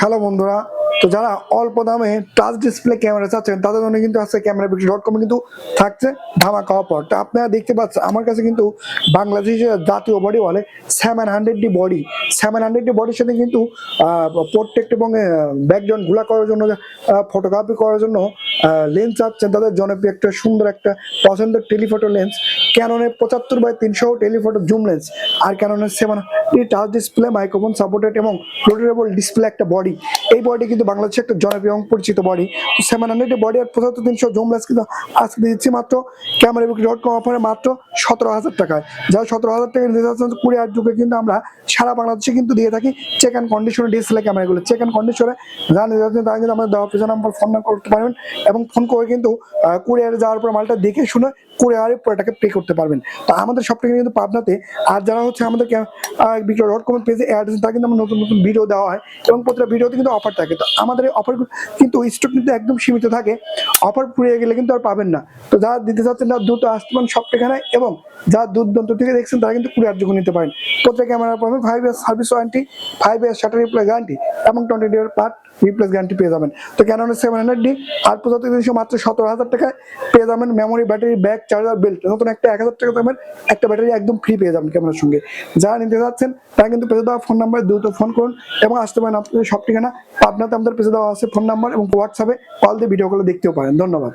Hello বন্ধুরা, তো যারা অল্প দামে টাচ ডিসপ্লে ক্যামেরা চাচ্ছেন, তাদের জন্য কিন্তু আছে ক্যামেরা বিক্রি ডট কমে কিন্তু থাকছে ধামা ধামাকা অফার তো আপনারা দেখতে পাচ্ছেন, আমার কাছে কিন্তু বাংলাদেশের জাতীয় বডি বলে seven hundred D body seven hundred D বডির সাথে কিন্তু প্রোটেক্ট এবং ব্যাকগ্রাউন্ডগুলা করার জন্য ফটোগ্রাফি করার জন্য লেন্স চাচ্ছেন। তাদের জনপ্রিয় একটা সুন্দর একটা পছন্দের টেলিফটো লেন্স ক্যাননের পঁচাত্তর বাই তিনশো টেলিফটো জুম লেন্স, আর ক্যাননের seven touch display, microphone supported এবং রোটেটেবল ডিসপ্লে একটা বডি। এই বডি কিন্তু বাংলাদেশে একটা জনপ্রিয় এবং পরিচিত বডি সেভেন হান্ড্রেড বডি আর পঁচাত্তর তিনশো জুম লেন্স কিন্তু আজকে দিচ্ছি মাত্র। ক্যামেরা বিক্রি ডট কম অফারে মাত্র সতেরো হাজার টাকায়। যারা সতেরো হাজার টাকা নিতে চাচ্ছেন, কুড়ি হাজার যুগে কিন্তু আমরা সারা বাংলাদেশে কিন্তু দিয়ে থাকি চেক অ্যান্ড কন্ডিশনে ডিসপ্লে ক্যামেরাগুলো চেক অ্যান্ড কন্ডিশনে যারা নিতে চাচ্ছেন তারা কিন্তু আমাদের দেওয়া পেছনে নাম্বার ফোন করতে পারবেন এবং ফোন করে কিন্তু কুরিয়ারে যাওয়ার পর মালটা দেখে শুনে কুরিয়ারে পুরোটাকে পে করতে পারবেন। তো আমাদের সব থেকে কিন্তু পাবনাতে আর যারা হচ্ছে আমাদের বিক্রয় ডট কমের পেজে অ্যাড তারা কিন্তু আমার নতুন নতুন ভিডিও দেওয়া হয় এবং প্রতিটা ভিডিওতে কিন্তু অফার থাকে। তো আমাদের এই অফার কিন্তু স্টক কিন্তু একদম সীমিত থাকে। অফার ফুরিয়ে গেলে কিন্তু আর পাবেন না। তো যারা দিতে চাচ্ছেন না দ্রুত আসতে পারেন সব ঠিকানায় এবং যারা দূর দূরান্ত থেকে দেখছেন, তারা কিন্তু কুরিয়ার যোগ্য নিতে পারেন। প্রত্যেক ক্যামেরা পাবেন five year service warranty five year shutter reply guarantee এবং twenty day part replace guarantee পেয়ে যাবেন। তো কেন সেভেন হান্ড্রেড ডি আর পঁচাত্তর তিনশো মাত্র সতেরো হাজার টাকায় পেয়ে যাবেন memory battery back charger belt নতুন একটা এক হাজার টাকা দামের একটা ব্যাটারি একদম ফ্রি পেয়ে যাবেন ক্যামেরার সঙ্গে। যারা নিতে যাচ্ছেন তারা কিন্তু পেজে দেওয়া ফোন নাম্বারে দ্রুত ফোন করুন এবং আসতে পারেন আপনাদের সব ঠিকানা। আপনাদের আমাদের পেজে দেওয়া আছে ফোন নাম্বার এবং হোয়াটসঅ্যাপে কল দিয়ে ভিডিও কলে দেখতেও পারেন। ধন্যবাদ।